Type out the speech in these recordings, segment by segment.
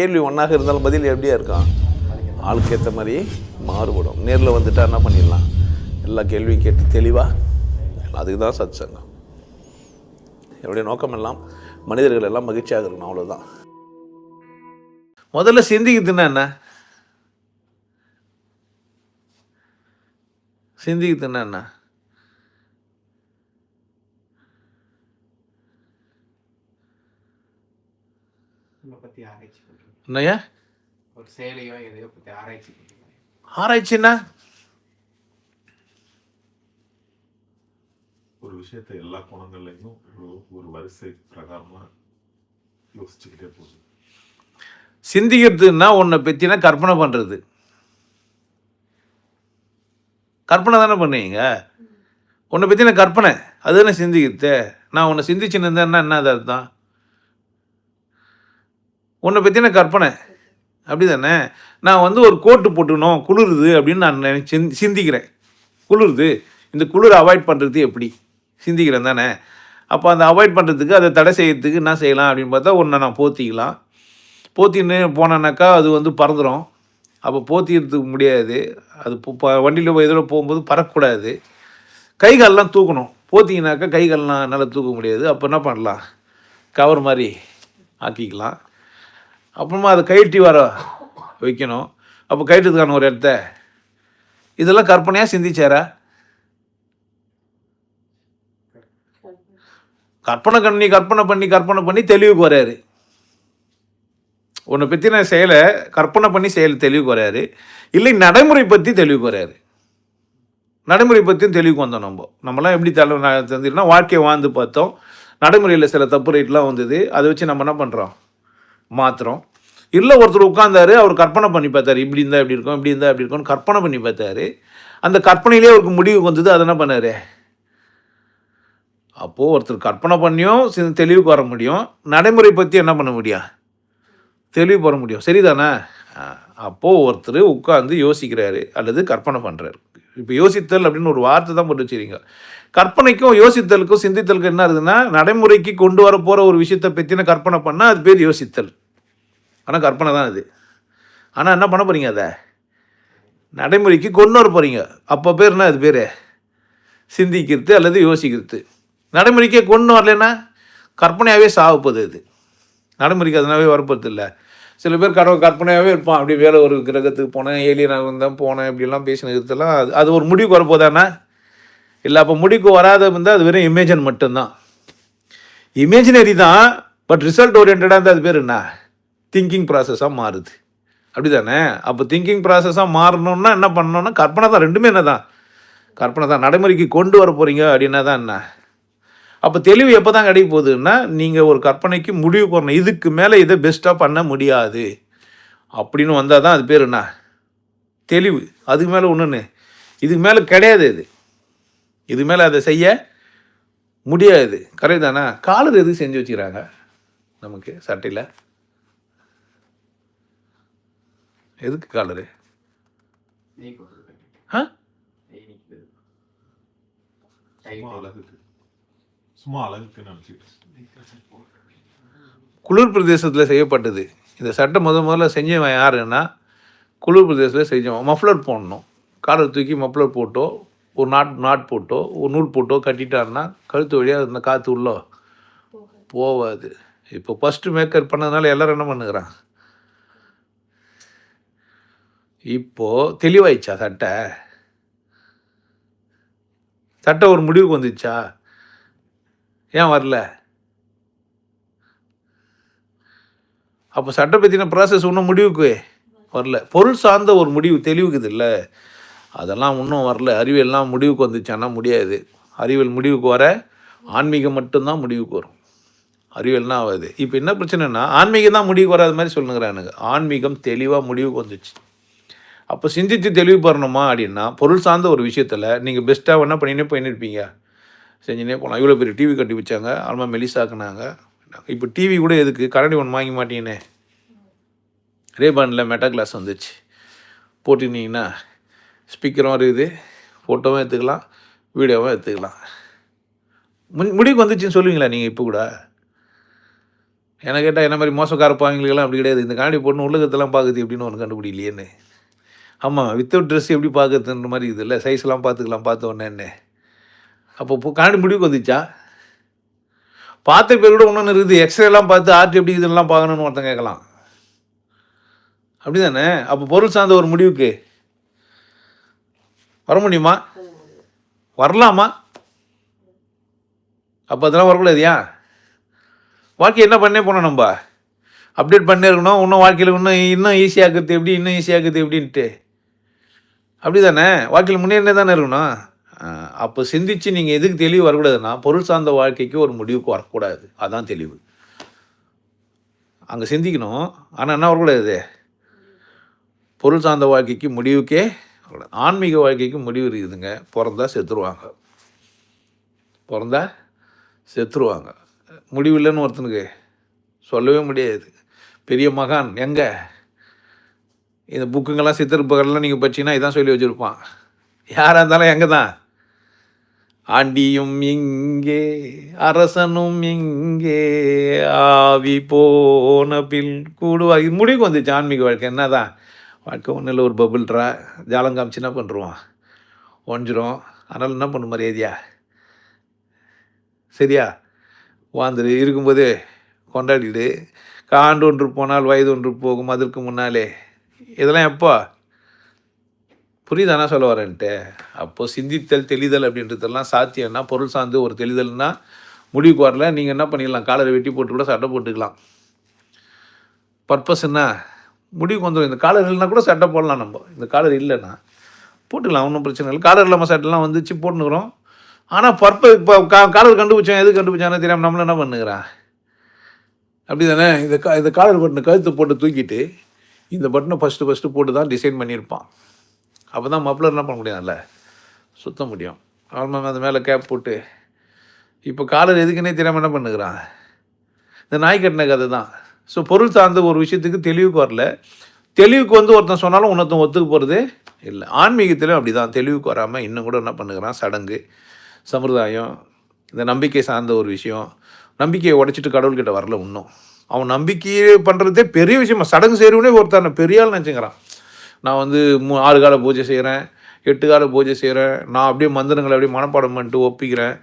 கேள்வி ஒன்றாக இருந்தாலும் பதில் எப்படியா இருக்கான் ஆளுக்கு ஏற்ற மாதிரி மாறுபடும். நேரில் வந்துட்டா என்ன பண்ணிடலாம்? எல்லா கேள்வியும் கேட்டு தெளிவாக அதுக்கு தான் சத் சங்கம் என்னுடைய நோக்கம் எல்லாம் மனிதர்கள் எல்லாம் மகிழ்ச்சியாக இருக்கணும் அவ்வளோதான் முதல்ல சிந்திக்குதுன்னா என்ன? சிந்திக்குதுன்னா என்ன உங்களை பற்றி ஆராய்ச்சி என்னய்யா? ஒரு செயலையோ எதையோ பற்றி ஆராய்ச்சி பண்ணுறீங்க ஆராய்ச்சின்னா? ஒரு விஷயத்தை எல்லா கோணங்கள்லையும் ஒரு ஒரு வரிசை பிரகாரமா யோசிச்சுக்கிட்டே போகுது. சிந்திக்கிறதுன்னா உன்னை பற்றினா கற்பனை பண்ணுறது கற்பனை தானே பண்ணுவீங்க? உன்னை பற்றின கற்பனை அதுதானே சிந்திக்கிறது? நான் உன்னை சிந்திச்சுன்னு இருந்தேன்னா என்ன அது அர்த்தம்? உன்னை பற்றின கற்பனை. அப்படி தானே நான் வந்து ஒரு கோட்டு போட்டுக்கணும் குளிருது அப்படின்னு நான் நினைச்சு சிந்திக்கிறேன். குளிருது. இந்த குளிரை அவாய்ட் பண்ணுறது எப்படி? சிந்திக்கிறேன் தானே? அப்போ அந்த அவாய்ட் பண்ணுறதுக்கு அதை தடை செய்யறதுக்கு என்ன செய்யலாம் அப்படின்னு பார்த்தா ஒன்றை நான் போத்திக்கலாம். போத்தின்னு போனேன்னாக்கா அது வந்து பறந்துடும் அப்போ போத்திக்கிறதுக்கு முடியாது. அது வண்டியில் இதில் போகும்போது பறக்கக்கூடாது. கை கால்லாம் தூக்கணும். போத்திங்கனாக்கா கை கால்லாம் என்னால் தூக்க முடியாது. அப்போ என்ன பண்ணலாம்? கவர் மாதிரி ஆக்கிக்கலாம். அப்புறமா அதை கயிற்றி வர வைக்கணும். அப்போ கயிற்றுக்கான ஒரு இடத்த. இதெல்லாம் கற்பனையாக சிந்திச்சாரா? கற்பனை பண்ணி கற்பனை பண்ணி கற்பனை பண்ணி தெளிவுக்கு வராரு. உன்னை பற்றின செயலை கற்பனை பண்ணி செயல் தெளிவுக்கு வராரு. இல்லை நடைமுறை பற்றி தெளிவுக்கு வராரு. நடைமுறை பற்றியும் தெளிவுக்கு வந்தோம் நம்ம. நம்மலாம் எப்படி தலை தெரிஞ்சுன்னா வாழ்க்கையை வாழ்ந்து பார்த்தோம். நடைமுறையில் சில தப்பு ரேட்லாம் வந்தது. அதை வச்சு நம்ம என்ன பண்ணுறோம் மாற்றுறோம் இல்லை ஒருத்தர் உட்காந்தாரு அவர் கற்பனை பண்ணி பார்த்தாரு. இப்படி இருந்தால் இப்படி இருக்கும் இப்படி இருந்தால் இப்படி இருக்கும்னு கற்பனை பண்ணி பார்த்தாரு. அந்த கற்பனையிலே அவருக்கு முடிவுக்கு வந்தது அதை என்ன பண்ணார்? அப்போது ஒருத்தர் கற்பனை பண்ணியும் சி- தெளிவுக்கு வர முடியும். நடைமுறை பற்றி என்ன பண்ண முடியும்? தெளிவு பெற முடியும். சரிதானே? அப்போது ஒருத்தர் உட்காந்து யோசிக்கிறாரு அல்லது கற்பனை பண்ணுறாரு இப்போ யோசித்தல் அப்படின்னு ஒரு வார்த்தை தான் போட்டு வச்சுருங்க கற்பனைக்கும் யோசித்தலுக்கும் சிந்தித்தலுக்கும் என்ன இருக்குதுன்னா நடைமுறைக்கு கொண்டு வர போகிற ஒரு விஷயத்தை பற்றின கற்பனை பண்ணால் அது பேர் யோசித்தல். ஆனால் கற்பனை தான் அது ஆனால் என்ன பண்ண போகிறீங்க அதை? நடைமுறைக்கு கொண்டு வர போகிறீங்க அப்போ பேர் என்ன அது பேர்? சிந்திக்கிறது அல்லது யோசிக்கிறது. நடைமுறைக்கே கொண்டு வரலன்னா கற்பனையாகவே சாவப்போகுது அது. நடைமுறைக்கு அதனாவே வரப்போகிறது இல்லை சில பேர் கடவுள் கற்பனையாகவே இருப்பான். அப்படி வேலை ஒரு கிரகத்துக்கு போனேன் ஏலியனாக இருந்தேன் போனேன் இப்படிலாம் பேசினதுலாம் அது அது ஒரு முடிவுக்கு வரப்போதானா? இல்லை அப்போ முடிவுக்கு வராத இருந்தால் அது வெறும் இமேஜின் மட்டும்தான். இமேஜினரி தான் பட் ரிசல்ட் ஓரியன்டாக இருந்தால் அது பேர் என்ன? திங்கிங் ப்ராசஸாக மாறுது. அப்படி தானே அப்போ திங்கிங் ப்ராசஸாக மாறணும்னா என்ன பண்ணணும்னா கற்பனை தான் ரெண்டுமே என்ன தான் கற்பனை தான். நடைமுறைக்கு கொண்டு வர போகிறீங்க அப்படின்னா தான் என்ன? அப்போ தெளிவு எப்போ தான் கிடைக்க போகுதுன்னா நீங்கள் ஒரு கற்பனைக்கு முடிவு போடணும் இதுக்கு மேலே இதை பெஸ்ட்டாக பண்ண முடியாது. அப்படின்னு வந்தால் தான் அது பேர் என்ன? தெளிவு. அதுக்கு மேலே ஒன்றுன்னு இதுக்கு மேலே கிடையாது இது. இது மேலே அதை செய்ய முடியாது. கரெக்ட் தானே? காலர் எதுக்கு செஞ்சு வச்சுக்கிறாங்க? நமக்கு சட்டையில் எதுக்கு காலரு நெய் கொடுத்துருக்கேன் ஆ நெய் நிற்கிறது சும்மா அழகுக்கு சும்மா அழகுக்கு. நினச்சிக்கிட்டு. குளிர் பிரதேசத்தில் செய்யப்பட்டது. இந்த சட்டை முத முதல்ல செஞ்சவன் யாருன்னா குளிர் பிரதேசத்தில் செஞ்சவன். மஃப்ளர் போடணும். காலை தூக்கி மஃப்ளர் போட்டோ ஒரு நாட் நாட் போட்டோ ஒரு நூல் போட்டோ கட்டிட்டாருன்னா கழுத்து வழியாக அந்த காற்று உள்ளோ போகாது. இப்போ ஃபஸ்ட்டு மேக்கர் பண்ணதுனால எல்லாரும் என்ன பண்ணுகிறான்? இப்போது தெளிவாயிடுச்சா சட்டை? சட்டை ஒரு முடிவுக்கு வந்துச்சா ஏன் வரல? அப்போ சட்டை பற்றின ப்ராசஸ் இன்னும் முடிவுக்கு வரல. பொருள் சார்ந்த ஒரு முடிவு தெளிவுக்குது இல்லை. அதெல்லாம் இன்னும் வரல. அறிவியல்லாம் முடிவுக்கு வந்துச்சான்னா முடியாது. அறிவியல் முடிவுக்கு வர ஆன்மீகம் மட்டும்தான் முடிவுக்கு வரும். அறிவியல்னா ஆகாது. இப்போ என்ன பிரச்சனைனா ஆன்மீகம் தான் முடிவுக்கு வராத மாதிரி சொல்லுங்கிறானுங்க. ஆன்மீகம் தெளிவாக முடிவுக்கு வந்துச்சு அப்போ சிந்தித்து தெளிவு பெறணுமா அப்படின்னா பொருள் சார்ந்த ஒரு விஷயத்தில் நீங்கள் பெஸ்ட்டாக என்ன பண்ணினே பண்ணியிருப்பீங்க செஞ்சுனே போகலாம் இவ்வளோ பெரிய டிவி கட்டி வச்சாங்க. அப்புறமா மெலிசாக்குனாங்க இப்போ டிவி கூட எதுக்கு? கரண்டி ஒன்று வாங்கி மாட்டீங்கன்னே ரேபானில் மெட்டா கிளாஸ் வந்துச்சு. போட்டுனீங்கன்னா ஸ்பீக்கரும் இருக்குது. ஃபோட்டோவும் எடுத்துக்கலாம். வீடியோவும் எடுத்துக்கலாம். முன் முடிவுக்கு வந்துச்சுன்னு சொல்லுவீங்களா நீங்கள் இப்போ கூட? என்ன கேட்டால் என்ன மாதிரி மோசக்கார பாவங்களுக்கெல்லாம் அப்படி கிடையாது. இந்த காணொலி பொண்ணு உள்ளகத்தெல்லாம் பார்க்குது எப்படின்னு ஒன்று கண்டுபிடிக்கலையேன்னு. ஆமாம் வித்தவுட் ட்ரெஸ் எப்படி பார்க்குறதுன்ற மாதிரி இது இல்லை. சைஸ்லாம் பார்த்துக்கலாம் பார்த்த உடனே அப்போ இப்போ முடிவுக்கு வந்துச்சா? பார்த்த பேர் கூட ஒன்று இருக்குது. எக்ஸ்ரேலாம் பார்த்து ஆர்ட் எப்படி இதெல்லாம் பார்க்கணுன்னு ஒருத்தன் கேட்கலாம். அப்படி தானே அப்போ பொருள் சார்ந்த ஒரு முடிவுக்கு. வர முடியுமா? வரலாமா? அப்போ அதெல்லாம் வரக்கூடாது ஏன் வாழ்க்கை என்ன பண்ணே போனோம் நம்ம? அப்டேட் பண்ணே இருக்கணும். இன்னும் வாழ்க்கையில் இன்னும் இன்னும் ஈஸியாக்குறது எப்படி இன்னும் ஈஸியாக்குது எப்படின்ட்டு. அப்படி தானே வாழ்க்கையில் முன்னேறினே தானே இருக்கணும். அப்போ சிந்திச்சு நீங்கள் எதுக்கு தெளிவு வரக்கூடாதுன்னா பொருள் சார்ந்த வாழ்க்கைக்கு ஒரு முடிவுக்கு வரக்கூடாது. அதுதான் தெளிவு. அங்கே சிந்திக்கணும். ஆனால் என்ன வரக்கூடாது பொருள் சார்ந்த வாழ்க்கைக்கு முடிவுக்கே வரக்கூடாது. ஆன்மீக வாழ்க்கைக்கு முடிவு இருக்குதுங்க. பிறந்தா செத்துருவாங்க. பிறந்தா செத்துருவாங்க. முடிவு இல்லைன்னு ஒருத்தனுக்கு சொல்லவே முடியாது. பெரிய மகான். எங்கே? இந்த புக்குங்கெல்லாம் சித்திருப்புகள்லாம் நீங்கள் படிச்சீங்கன்னா இதான் சொல்லி வச்சுருப்பான். யாராக இருந்தாலும் எங்கே தான்? ஆண்டியும் இங்கே அரசனும் இங்கே ஆவி போன பில் கூடுவா. இது முடிவுக்கு வந்துச்சு ஆன்மீக வாழ்க்கை. என்னதான்? வாழ்க்கை ஒன்றும் இல்லை ஒரு பபுள்ரா ஜாலம் காமிச்சு என்ன பண்ணுருவான் ஒஞ்சிரும் அதனால் என்ன பண்ண மரியாதையா? சரியா? வாழ்ந்துரு இருக்கும்போது கொண்டாடிடு. காண்டு ஒன்று போனால் வயது ஒன்று போகும். அதற்கு முன்னாலே இதெல்லாம் எப்போ? புரியுதானா சொல்ல வரேன்ட்டு அப்போ சிந்தித்தல் தெளிதல் அப்படின்றதெல்லாம் சாத்தியம்னா பொருள் சார்ந்து ஒரு தெளிதல்னா முடிவுக்கு வரல நீங்கள் என்ன பண்ணிடலாம்? காலரை வெட்டி போட்டு கூட சட்டை போட்டுக்கலாம். பர்பஸ் என்ன? முடிவுக்கு வந்துடும் இந்த காலர் இல்லைனா கூட சட்டை போடலாம் நம்ம. இந்த காலர் இல்லைன்னா போட்டுக்கலாம் ஒன்றும் பிரச்சனை இல்லை. காலர் இல்லாமல் சட்டைலாம் வந்துச்சு போட்டுனுக்குறோம் ஆனால் பர்பஸ் இப்போ கா காலர் கண்டுபிடிச்சோம். எது கண்டுபிடிச்சானே தெரியாமல் நம்மள என்ன பண்ணுகிறான்? அப்படி தானே இந்த கா இந்த காலர் போட்டு கழுத்து போட்டு தூக்கிட்டு இந்த பட்டனை ஃபஸ்ட்டு ஃபஸ்ட்டு போட்டு தான் டிசைன் பண்ணியிருப்பான். அப்போ தான் மப்ளர் என்ன பண்ண முடியாதுல்ல? சுத்த முடியும். அவன் அந்த மேலே கேப் போட்டு இப்போ காலர் எதுக்குன்னே தெரியாமல் என்ன பண்ணுகிறான்? இந்த நாய் கட்டின கதை தான் ஸோ பொருள் சார்ந்த ஒரு விஷயத்துக்கு தெளிவுக்கு வரல. தெளிவுக்கு வந்து ஒருத்தன் சொன்னாலும் இன்னொருத்தன் ஒத்துக்க போகிறது இல்லை. ஆன்மீகத்திலும் அப்படி தான் தெளிவுக்கு வராமல் இன்னும் கூட என்ன பண்ணுகிறான்? சடங்கு சம்பிரதாயம் இந்த நம்பிக்கை சார்ந்த ஒரு விஷயம். நம்பிக்கையை உடைச்சிட்டு கடவுள்கிட்ட வரல இன்னும். அவன் நம்பிக்கையே பண்ணுறதே பெரிய விஷயமா. சடங்கு செய்கிறவனே ஒருத்தர் பெரிய ஆள் நினச்சிக்கிறான். நான் வந்து மூ ஆறு கால பூஜை செய்கிறேன் எட்டு கால பூஜை செய்கிறேன் நான் அப்படியே மந்திரங்களை அப்படியே மனப்பாடம் பண்ணிட்டு ஒப்பிக்கிறேன்.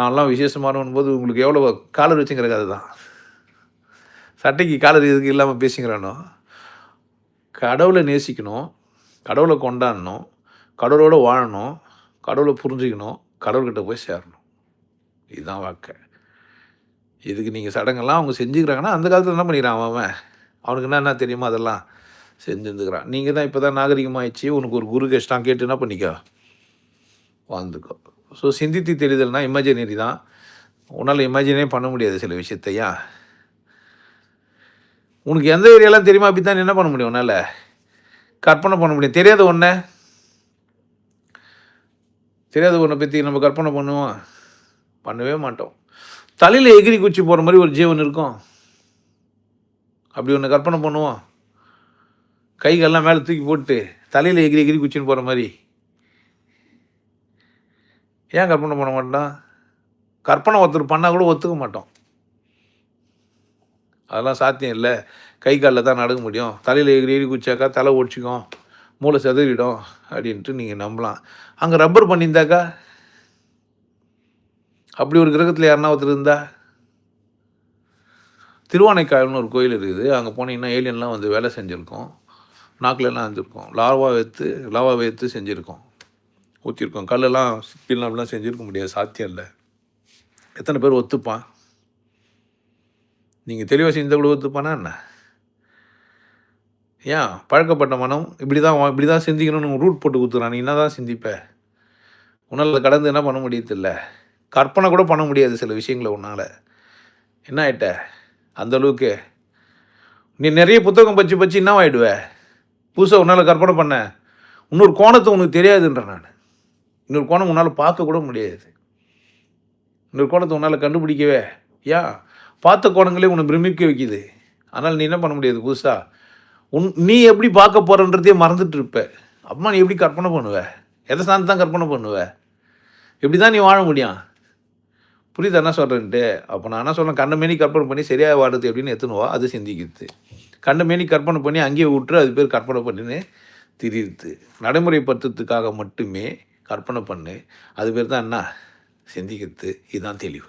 நான்லாம் விசேஷமானவன் போது உங்களுக்கு எவ்வளோ காலர் வச்சுங்கிற அதுதான். சட்டைக்கு காலர் இதுக்கு இல்லாமல் பேசுங்கிறானோ கடவுளை நேசிக்கணும் கடவுளை கொண்டாடணும் கடவுளோட வாழணும் கடவுளை புரிஞ்சுக்கணும் கடவுள்கிட்ட போய் சேரணும். இதுதான் வாழ்க்கை இதுக்கு நீங்கள் சடங்கெல்லாம் அவங்க செஞ்சுக்கிறாங்கன்னா அந்த காலத்தில் என்ன பண்ணிக்கிறான் அவன் அவன்? அவனுக்கு என்ன என்ன தெரியுமோ அதெல்லாம்? செஞ்சுருந்துக்கிறான். நீங்கள் தான் இப்போ தான் நாகரிகமாகிடுச்சு உனக்கு ஒரு குரு கஷ்டம் கேட்டு என்ன பண்ணிக்கோ? வாழ்ந்துக்கோ. ஸோ சிந்தித்து தெரிதல்னா இமேஜினரி தான். உன்னால் இமேஜினே பண்ண முடியாது சில விஷயத்தையா? உனக்கு எந்த ஏரியாலாம் தெரியுமா அப்படி தான் என்ன பண்ண முடியும் உன்னால்? கற்பனை பண்ண முடியும். தெரியாத ஒன்று தெரியாத ஒன்றை பற்றி நம்ம கற்பனை பண்ணுவோம். பண்ணவே மாட்டோம். தலையில் எகிரி குச்சி போகிற மாதிரி ஒரு ஜீவன் இருக்கும். அப்படி ஒன்று கற்பனை பண்ணுவோம். கைகள்லாம் மேலே தூக்கி போட்டு தலையில் எகிரி எகிரி குச்சின்னு போகிற மாதிரி. ஏன் கற்பனை பண்ண மாட்டோம்? கற்பனை ஒருத்தர் பண்ணால் கூட ஒத்துக்க மாட்டோம். அதெல்லாம் சாத்தியம் இல்லை. கை காலில் தான் நடக்க முடியும். தலையில் எகிரி எகிரி குச்சாக்கா தலை ஒடிச்சிக்கும். மூளை செதறிடும். அப்படின்ட்டு நீங்கள் நம்பலாம். அங்கே ரப்பர் பண்ணியிருந்தாக்கா அப்படி ஒரு கிரகத்தில் யாருன்னா ஒருத்தர் இருந்தா? திருவானைக்காயல்னு ஒரு கோயில் இருக்குது. அங்கே போனீங்கன்னா ஏலியன்லாம் வந்து வேலை செஞ்சுருக்கோம். நாக்கிலெல்லாம் இருந்திருக்கோம் லாவா வைத்து லாவா வைத்து செஞ்சுருக்கோம். ஊற்றிருக்கோம் கல்லெல்லாம் சிப்பிலாம் அப்படிலாம் செஞ்சுருக்க முடியாது. சாத்தியம் இல்லை. எத்தனை பேர் ஒத்துப்பான்? நீங்கள் தெளிவாக செஞ்சால் கூட ஒத்துப்பானா என்ன? ஏன்? பழக்கப்பட்ட மனம். இப்படி தான் இப்படி தான் சிந்திக்கணும்னு ரூட் போட்டு கொடுத்துறான் நீ என்ன தான் சிந்திப்ப உன்னால் கடந்து என்ன பண்ண முடியதில்ல கற்பனை கூட பண்ண முடியாது சில விஷயங்களை உன்னால். என்ன ஆயிட்ட? அந்தளவுக்கு நீ நிறைய புத்தகம் பச்சு பச்சு என்ன ஆயிடுவ? புதுசாக உன்னால் கற்பனை பண்ண. இன்னொரு கோணத்தை உனக்கு தெரியாதுன்ற நான். இன்னொரு கோணம் உன்னால் பார்க்க கூட முடியாது. இன்னொரு கோணத்தை உன்னால் கண்டுபிடிக்கவே. ஏன்? பார்த்த கோணங்களே உன்னை பிரமிக்க வைக்குது. ஆனால் நீ என்ன பண்ண முடியாது புதுசாக உன் நீ எப்படி பார்க்க போகிறன்றதே மறந்துட்டு இருப்ப. அம்மா நீ எப்படி கற்பனை பண்ணுவ? எதை சார்ந்து தான் கற்பனை பண்ணுவ? எப்படி தான் நீ வாழ முடியும்? புரியுது என்ன சொல்கிறேன்ட்டு அப்போ நான் என்ன சொல்கிறேன் கண்ணமேனி கற்பனை பண்ணி சரியாக வாடுது எப்படின்னு எத்தணுவா அது சிந்திக்குது. கண்ணமேனி கற்பனை பண்ணி அங்கேயே விட்டுரு அது பேர் கற்பனை பண்ணின்னு திரியுது. நடைமுறைப்படுத்துறதுக்காக மட்டுமே கற்பனை பண்ணு. அது பேர் தான் என்ன? சிந்திக்கிறது. இதுதான் தெளிவு.